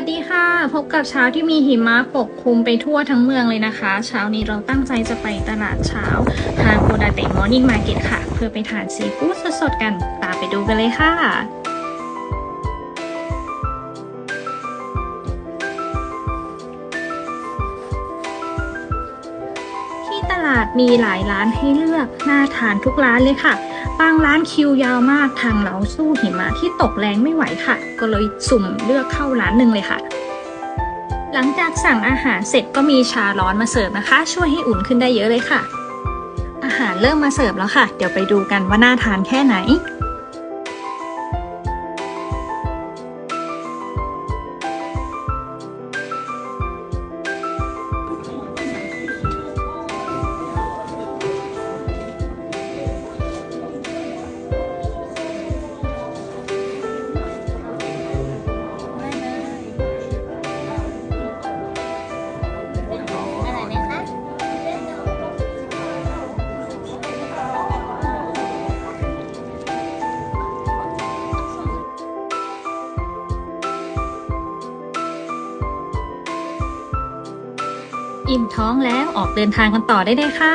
วัสดีค่ะ พบกับเช้าที่มีหิมะปกคลุมไปทั่วทั้งเมืองเลยนะคะ เช้านี้เราตั้งใจจะไปตลาดเช้าฮาโกดาเตะมอร์นิ่งมาร์เก็ตค่ะ เพื่อไปทานซีฟู้ดสดๆกัน ตามไปดูกันเลยค่ะ ที่ตลาดมีหลายร้านให้เลือกน่าทานทุกร้านเลยค่ะ บางร้านคิวยาวมากทางเราสู้หิมะที่ตกแรงไม่ไหวค่ะ ก็เลยสุ่มเลือกเข้าร้านหนึ่งเลยค่ะ หลังจากสั่งอาหารเสร็จก็มีชาร้อนมาเสิร์ฟนะคะ ช่วยให้อุ่นขึ้นได้เยอะเลยค่ะ อาหารเริ่มมาเสิร์ฟแล้วค่ะ เดี๋ยวไปดูกันว่าน่าทานแค่ไหน อิ่มท้องแล้วออกเดินทางกันต่อได้เลยค่ะ